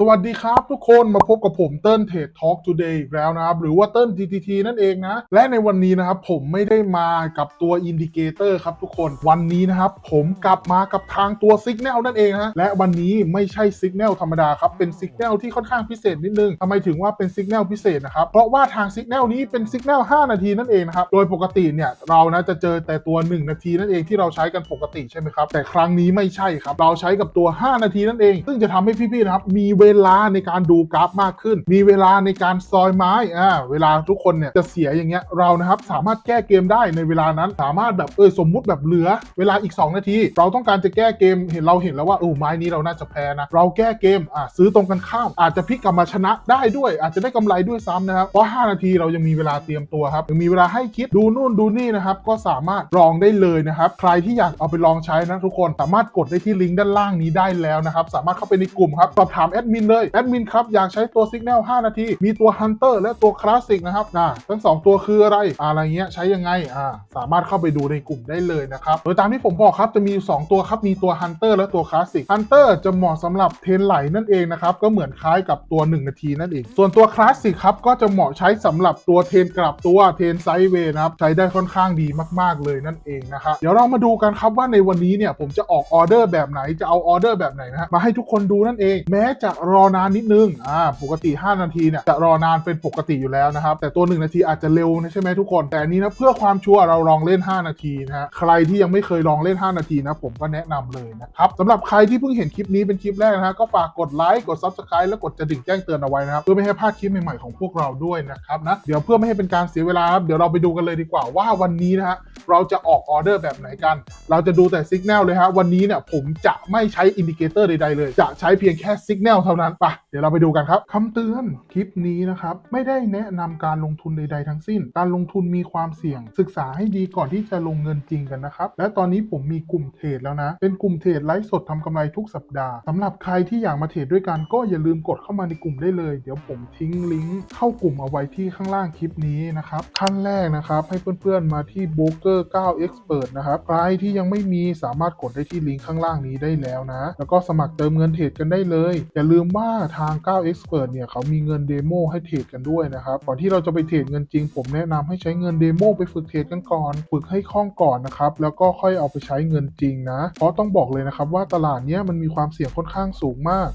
สวัสดีครับทุกคนมาพบกับผมเติ้ลเทรดทอล์กทูเดย์อีกแล้วนะครับ หรือว่าเติ้ล TTT นั่นเองนะ และในวันนี้นะครับผมไม่ได้มากับตัวอินดิเคเตอร์ครับทุกคนวันนี้นะครับผมกลับมากับทางตัวซิกแนลนั่นเองนะและวันนี้ไม่ใช่ซิกแนลธรรมดาครับ เป็นซิกแนลที่ค่อนข้างพิเศษนิดนึงทำไมถึงว่าเป็นซิกแนลพิเศษนะครับ เพราะว่าทางซิกแนลนี้เป็นซิกแนล5นาทีนั่นเองนะครับ โดยปกติเนี่ยเรานะจะเจอแต่ตัว 1 นาทีนั่นเองที่เราใช้กันปกติใช่ไหมครับแต่ครั้งนี้ไม่ใช่ครับเราใช้กับตัว 5 นาทีนั่นเอง ซึ่งจะทำให้พี่ๆนะครับมีเวลาในการดูกราฟมากขึ้น มีเวลาในการซอยไม้อ่าเวลาทุกคนเนี่ยจะเสียอย่างเงี้ยเรานะครับสามารถแก้เกมได้ในเวลานั้น สามารถแบบเออสมมุติแบบเหลือ เวลาอีก 2 นาที เราต้องการจะแก้เกมเห็นเราเห็นแล้วว่าเออไม้นี้เราน่าจะแพ้นะเราแก้เกมอ่าซื้อตรงกันข้าม อาจจะพลิกกลับมาชนะได้ด้วย อาจจะได้กำไรด้วยซ้ำนะครับเพราะ 5 นาทีเรายังมีเวลาเตรียมตัวครับยังมีเวลาให้คิดดูนู่นดูนี่นะครับก็สามารถลองได้เลยนะครับใครที่อยากเอาไปลองใช้นะทุกคนสามารถกดได้ที่ลิงก์ด้านล่างนี้ได้แล้วนะครับสามารถเข้าไปในกลุ่มครับสอบถามแอดมินเลยแอดมินครับอยากใช้ตัว Signal 5 นาที มีตัว Hunter และตัว Classic นะครับนะทั้ง 2 ตัวคืออะไรอะไรเงี้ยใช้ยังไงอ่าสามารถเข้าไปดูในกลุ่มได้เลยนะครับโดยตามที่ผมบอกครับจะมีอยู่สองตัวครับมีตัว Hunter และตัว Classic Hunter จะเหมาะสำหรับเทนไหลนั่นเองนะครับก็เหมือนคล้ายกับตัว 1 นาทีนั่นเองส่วนตัว Classic ครับก็จะเหมาะใช้สำหรับตัวเทนกลับตัวเทนไซด์เวย์นะครับใช้ได้ค่อนข้างดีมาก ๆ เลยนั่นเองนะครับเดี๋ยวเรามาดูกันครับว่าในวันนี้เนี่ยผมจะออกออเดอร์แบบไหนจะเอาออเดอร์แบบไหนนะฮะมาให้ทุกคนดูนั่นเอง แม้จะรอนานนิดนึงอ่าปกติ 5 นาทีเนี่ยจะรอนานเป็นปกติอยู่แล้วนะครับแต่ตัว 1 นาทีอาจจะเร็วนะใช่ไหมทุกคน แต่นี้นะเพื่อความชัวร์เราลองเล่น 5 นาทีนะฮะใครที่ยังไม่เคยลองเล่น 5 นาทีนะผมก็แนะนำเลยนะครับสำหรับใครที่เพิ่งเห็นคลิปนี้เป็นคลิปแรกนะฮะก็ฝากกดไลค์กด Subscribe แล้วกดกระดิ่งแจ้งเตือนเอาไว้นะครับเพื่อไม่ให้พลาดคลิปใหม่ๆของพวกเราด้วยนะครับนะเดี๋ยวเพื่อไม่ให้เป็นการเสียเวลาครับเดี๋ยวเราไปดูกันเลยดีกว่าว่าวันนี้นะฮะ เราจะออกออเดอร์แบบไหนกัน เราจะดูแต่สัญญาณเลยฮะวันนี้เนี่ยผมจะไม่ใช้อินดิเคเตอร์ใดๆเลย จะใช้เพียงแค่สัญญาณเท่านั้นไปะเดี๋ยวเราไปดูกันครับคำเตือนคลิปนี้นะครับไม่ได้แนะนำการลงทุนใด ๆ ทั้งสิ้น การลงทุนมีความเสี่ยง ศึกษาให้ดีก่อนที่จะลงเงินจริงกันนะครับและตอนนี้ผมมีกลุ่มเทรดแล้วนะ เป็นกลุ่มเทรดไลฟ์สดทำกำไรทุกสัปดาห์สำหรับใครที่อยากมาเทรดด้วยกันก็อย่าลืมกดเข้ามาในกลุ่มได้เลย เดี๋ยวผมทิ้งลิงก์เข้ากลุ่มเอาไว้ที่ข้างล่างคลิปนี้นะครับขั้นแรกนะครับให้เพื่อนๆมาที่ b r o k e r 9 Expert นะครับ ใครที่ยังไม่มีสามารถกดได้ที่ลิงก์ข้างล่างนี้ได้แล้วนะ แล้วก็สมัครเติมเงินเทรดกันได้เลย อย่าลืมว่าทาง 9 Expert เนี่ยเขามีเงินเดโมให้เทรดกันด้วยนะครับ ก่อนที่เราจะไปเทรดเงินจริง ผมแนะนำให้ใช้เงินเดโมไปฝึกเทรดกันก่อน ฝึกให้คล่องก่อนนะครับ แล้วก็ค่อยเอาไปใช้เงินจริงนะ เพราะต้องบอกเลยนะครับว่าตลาดเนี้ยมันมีความเสี่ยงค่อนข้างสูงมาก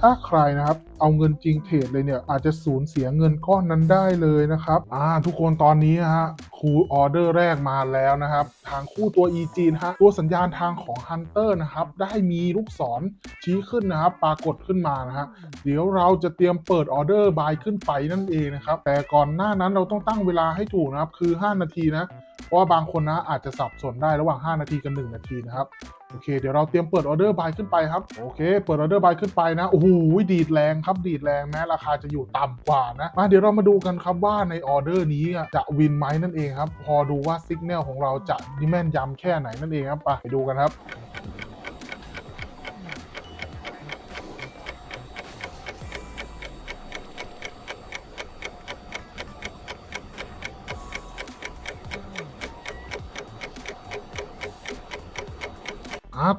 ถ้าใครนะครับเอาเงินจริงเทรดเลยเนี่ยอาจจะสูญเสียเงินก้อนนั้นได้เลยนะครับอ่าทุกคนตอนนี้ฮะ คูออเดอร์แรกมาแล้วนะครับ ทางคู่ตัว EG นะฮะตัวสัญญาณทางของ Hunter นะครับ ได้มีลูกศรชี้ขึ้นนะครับ ปรากฏขึ้นมานะฮะเดี๋ยวเราจะเตรียมเปิดออเดอร์บายขึ้นไปนั่นเองนะครับ แต่ก่อนหน้านั้นเราต้องตั้งเวลาให้ถูกนะครับ คือ 5 นาทีนะ เพราะว่าบางคนนะอาจจะสับสนได้ระหว่าง 5 นาทีกับ1นาทีนะครับ โอเค เดี๋ยวเราเตรียมเปิดออเดอร์บายขึ้นไปครับ โอเค เปิดออเดอร์บายขึ้นไปนะ โอ้โห ดีดแรงครับ ดีดแรงแม้ราคาจะอยู่ต่ำกว่านะ มาเดี๋ยวเรามาดูกันครับว่าในออเดอร์นี้จะวินไหมนั่นเองครับ พอดูว่าสัญญาณของเราจะดิแม่นยำแค่ไหนนั่นเองครับ ไปดูกันครับ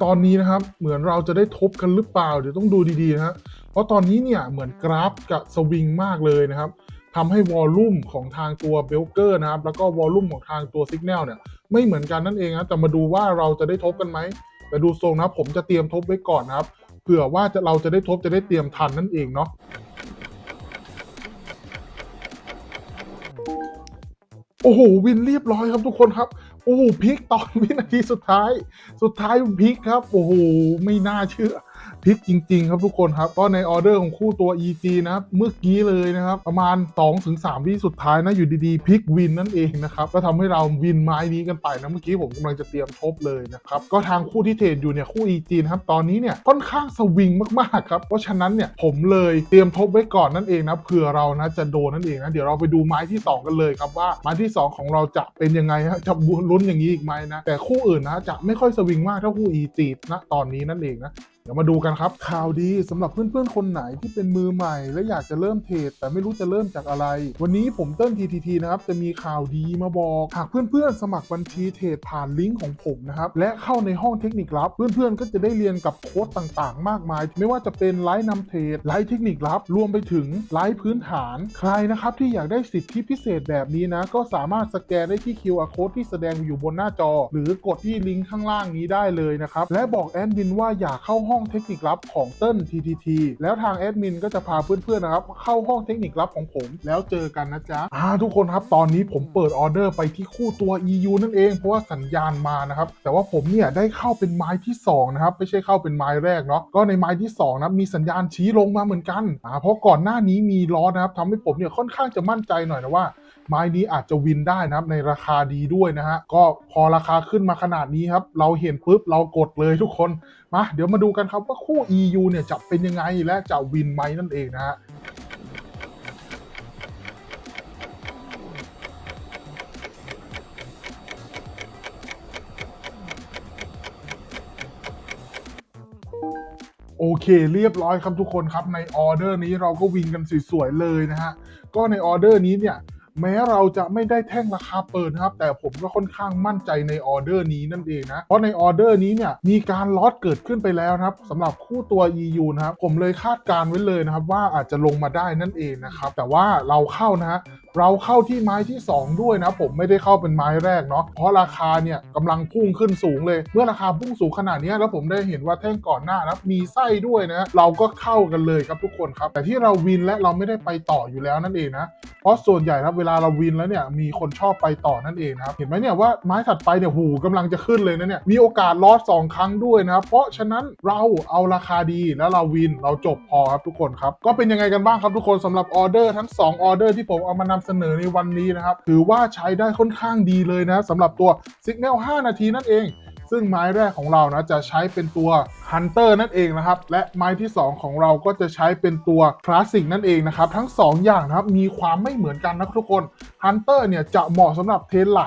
ตอนนี้นะครับ เหมือนเราจะได้ทบกันหรือเปล่า เดี๋ยวต้องดูดีๆนะฮะเพราะตอนนี้เนี่ยเหมือนกราฟกับสวิงมากเลยนะครับทำให้วอลลุ่มของทางตัวเบลเกอร์นะครับ แล้วก็วอลลุ่มของทางตัวสัญญาณเนี่ย ไม่เหมือนกันนั่นเองนะแต่มาดูว่าเราจะได้ทบกันไหมแต่ดูทรงนะผมจะเตรียมทบไว้ก่อนนะครับเผื่อว่าจะเราจะได้ทบจะได้เตรียมทันนั่นเองเนาะโอ้โห วินเรียบร้อยครับทุกคนครับ โอ้โหพลิกตอนวินาทีสุดท้าย สุดท้ายพลิกครับ โอ้โหไม่น่าเชื่อ พลิกจริง ๆ ครับทุกคนครับก็ในออเดอร์ของคู่ตัว EG นะครับเมื่อกี้เลยนะครับประมาณ 2-3วิสุดท้ายนะอยู่ดีๆพลิกวินนั่นเองนะครับก็ทำให้เราวินไม้นี้กันไปนะเมื่อกี้ผมกำลังจะเตรียมทบเลยนะครับก็ทางคู่ที่เทรดอยู่เนี่ยคู่ EG นะครับตอนนี้เนี่ยค่อนข้างสวิงมากๆครับเพราะฉะนั้นเนี่ยผมเลยเตรียมทบไว้ก่อนนั่นเองนะเผื่อเรานะจะโดนนั่นเองนะเดี๋ยวเราไปดูไม้ที่ 2 กันเลยครับว่าไม้ที่ 2 ของเราจะเป็นยังไงฮะจะลุ้นอย่างนี้อีกไหมนะแต่คู่อื่นนะจะไม่ค่อยสวิงมากเท่าคู่ EG นะตอนนี้นั่นเองนะ เดี๋ยวมาดูกันครับข่าวดีสำหรับเพื่อนๆ คนไหนที่เป็นมือใหม่ และอยากจะเริ่มเทรดแต่ไม่รู้จะเริ่มจากอะไร วันนี้ผมเติ้ล TTT นะครับจะมีข่าวดีมาบอกหากเพื่อนๆ สมัครบัญชีเทรดผ่านลิงก์ของผมนะครับและเข้าในห้องเทคนิคลับ เพื่อนๆ ก็จะได้เรียนกับโค้ดต่างๆ มากมาย ไม่ว่าจะเป็นไลฟ์นำเทรดไลฟ์เทคนิคลับ รวมไปถึงไลฟ์พื้นฐาน ใครนะครับที่อยากได้สิทธิพิเศษแบบนี้นะก็สามารถสแกนได้ที่ QR code ที่แสดงอยู่บนหน้าจอ หรือกดที่ลิงก์ข้างล่างนี้ได้เลยนะครับและบอกแอดมินว่าอยากเข้าห้อง้องเทคนิคลับของเติ้ล TTT แล้วทางแอดมินก็จะพาเพื่อนๆนะครับเข้าห้องเทคนิคลับของผม แล้วเจอกันนะจ๊ะอ่าทุกคนครับตอนนี้ผมเปิดออเดอร์ไปที่คู่ตัว EU นั่นเอง เพราะว่าสัญญาณมานะครับแต่ว่าผมเนี่ยได้เข้าเป็นไม้ที่สองนะครับไม่ใช่เข้าเป็นไม้แรกเนาะก็ในไม้ที่สองนะมีสัญญาณชี้ลงมาเหมือนกันอ่าเพราะก่อนหน้านี้มีล้อนะครับทำให้ผมเนี่ยค่อนข้างจะมั่นใจหน่อยนะว่า ไม้นี้อาจจะวินได้นะครับในราคาดีด้วยนะฮะก็พอราคาขึ้นมาขนาดนี้ครับ เราเห็นปุ๊บเรากดเลยทุกคนมาเดี๋ยวมาดูกันครับว่าคู่ EU เนี่ยจะเป็นยังไงและจะวินไหมนั่นเองนะฮะโอเคเรียบร้อยครับทุกคนครับในออเดอร์นี้เราก็วินกันสวยๆเลยนะฮะก็ในออเดอร์นี้เนี่ย แม้เราจะไม่ได้แท่งราคาเปิดนะครับ แต่ผมก็ค่อนข้างมั่นใจในออเดอร์นี้นั่นเองนะ เพราะในออเดอร์นี้เนี่ยมีการล็อตเกิดขึ้นไปแล้วนะครับสำหรับคู่ตัว EU นะครับผมเลยคาดการณ์ไว้เลยนะครับว่าอาจจะลงมาได้นั่นเองนะครับแต่ว่าเราเข้านะฮะ เราเข้าที่ไม้ที่ 2 ด้วยนะผมไม่ได้เข้าเป็นไม้แรกเนาะเพราะราคาเนี่ยกำลังพุ่งขึ้นสูงเลย เมื่อราคาพุ่งสูงขนาดนี้แล้วผมได้เห็นว่าแท่งก่อนหน้านะมีไส้ด้วยนะเราก็เข้ากันเลยครับทุกคนครับ แต่ที่เราวินและเราไม่ได้ไปต่ออยู่แล้วนั่นเองนะเพราะส่วนใหญ่ครับเวลาเราวินแล้วเนี่ยมีคนชอบไปต่อนั่นเองนะครับเห็นไหมเนี่ยว่าไม้ถัดไปเนี่ยหูกำลังจะขึ้นเลยนะเนี่ยมีโอกาสลอสสองครั้งด้วยนะเพราะฉะนั้นเราเอาราคาดีแล้วเราวินเราจบพอครับทุกคนครับก็เป็นยังไงกันบ้างครับทุกคนสำหรับออเดอร์ทั้ง2ออเดอร์ที่ผมเอามานำเสนอในวันนี้นะครับ ถือว่าใช้ได้ค่อนข้างดีเลยนะสำหรับตัว Signal 5 นาทีนั่นเอง ซึ่งไม้แรกของเรานะจะใช้เป็นตัว Hunter นั่นเองนะครับ และไม้ที่ 2 ของเราก็จะใช้เป็นตัว Classic นั่นเองนะครับ ทั้ง 2 อย่างนะครับมีความไม่เหมือนกันนะทุกคน Hunter เนี่ยจะเหมาะสำหรับเทนไหล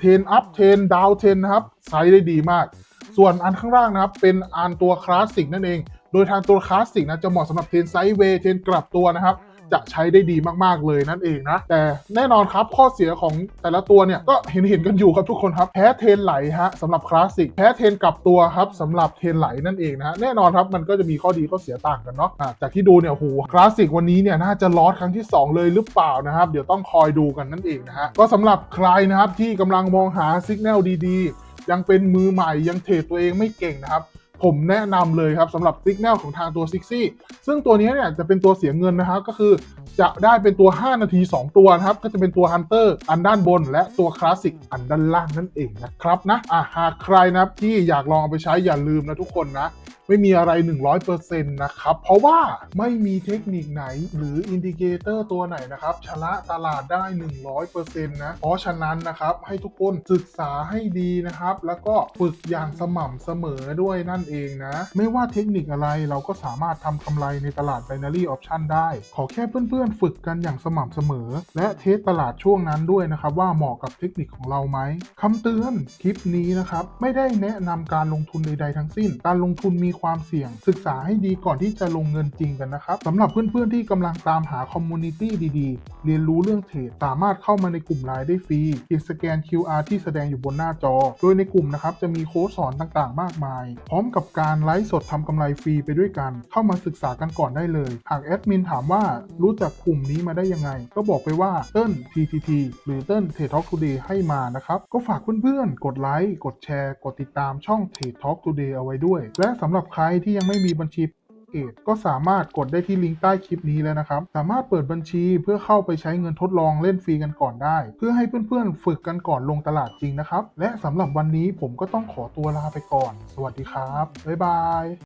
เทนอัพเทนดาวเทนนะครับใช้ได้ดีมาก ส่วนอันข้างล่างนะครับเป็นอันตัว Classic นั่นเอง โดยทางตัว Classic นะจะเหมาะสำหรับเทนไซด์เวย์เทนกลับตัวนะครับ จะใช้ได้ดีมากๆเลยนั่นเองนะ แต่แน่นอนครับข้อเสียของแต่ละตัวเนี่ยก็เห็นเห็นๆกันอยู่ครับทุกคนครับแพ้เทนไหลฮะสำหรับคลาสสิกแพ้เทนกลับตัวครับสำหรับเทนไหลนั่นเองนะฮะแน่นอนครับมันก็จะมีข้อดีข้อเสียต่างกันเนาะะจากที่ดูเนี่ยโหคลาสสิกวันนี้เนี่ยน่าจะลอสครั้งที่ 2 เลยหรือเปล่านะครับ เดี๋ยวต้องคอยดูกันนั่นเองนะฮะก็สำหรับใครนะครับที่กำลังมองหาสัญญาณดีๆ ยังเป็นมือใหม่ยังเทรดตัวเองไม่เก่งนะครับ ผมแนะนำเลยครับสำหรับสิกแนลของทางตัวซิกซี่ซึ่งตัวนี้เนี่ยจะเป็นตัวเสียเงินนะครับก็คือจะได้เป็นตัว 5 นาที 2 ตัวนะครับ ก็จะเป็นตัว Hunter อันด้านบน และตัวคลาสสิกอันด้านล่างนั่นเองนะครับนะอะหากใครนะครับที่อยากลองเอาไปใช้อย่าลืมนะทุกคนนะ ไม่มีอะไร 100%นะครับ เพราะว่าไม่มีเทคนิคไหนหรืออินดิเคเตอร์ตัวไหนนะครับชนะตลาดได้ 100%นะเพราะฉะนั้นนะครับให้ทุกคนศึกษาให้ดีนะครับ แล้วก็ฝึกอย่างสม่ำเสมอด้วยนั่นเองนะ ไม่ว่าเทคนิคอะไรเราก็สามารถทำกำไรในตลาด binary option ได้ ขอแค่เพื่อนๆ ฝึกกันอย่างสม่ำเสมอ และเทสตลาดช่วงนั้นด้วยนะครับ ว่าเหมาะกับเทคนิคของเราไหมคำเตือนคลิปนี้นะครับ ไม่ได้แนะนำการลงทุนใดๆทั้งสิ้น การลงทุนมีความเสี่ยง ศึกษาให้ดีก่อนที่จะลงเงินจริงกันนะครับสำหรับเพื่อนๆที่กำลังตามหาคอมมูนิตี้ดีๆ เรียนรู้เรื่องเทรดสามารถเข้ามาในกลุ่มไลน์ได้ฟรีเพียงสแกน QR ที่แสดงอยู่บนหน้าจอ โดยในกลุ่มนะครับจะมีโค้ดสอนต่างๆ มากมาย พร้อมกับการไลฟ์สดทำกำไรฟรีไปด้วยกัน เข้ามาศึกษากันก่อนได้เลย หากแอดมินถามว่ารู้จักกลุ่มนี้มาได้ยังไง ก็บอกไปว่าเติ้ล TTT หรือเติ้ลเทรดท็อกทูเดย์ให้มานะครับ ก็ฝากเพื่อนๆ กดไลค์ กดแชร์ กดติดตามช่องเทรดท็อกทูเดย์เอาไว้ด้วย และสำหรับใครที่ยังไม่มีบัญชีเอทก็สามารถกดได้ที่ลิงก์ใต้คลิปนี้แล้วนะครับ สามารถเปิดบัญชีเพื่อเข้าไปใช้เงินทดลองเล่นฟรีกันก่อนได้ เพื่อให้เพื่อนๆ ฝึกกันก่อนลงตลาดจริงนะครับ และสำหรับวันนี้ผมก็ต้องขอตัวลาไปก่อน สวัสดีครับ บ๊ายบาย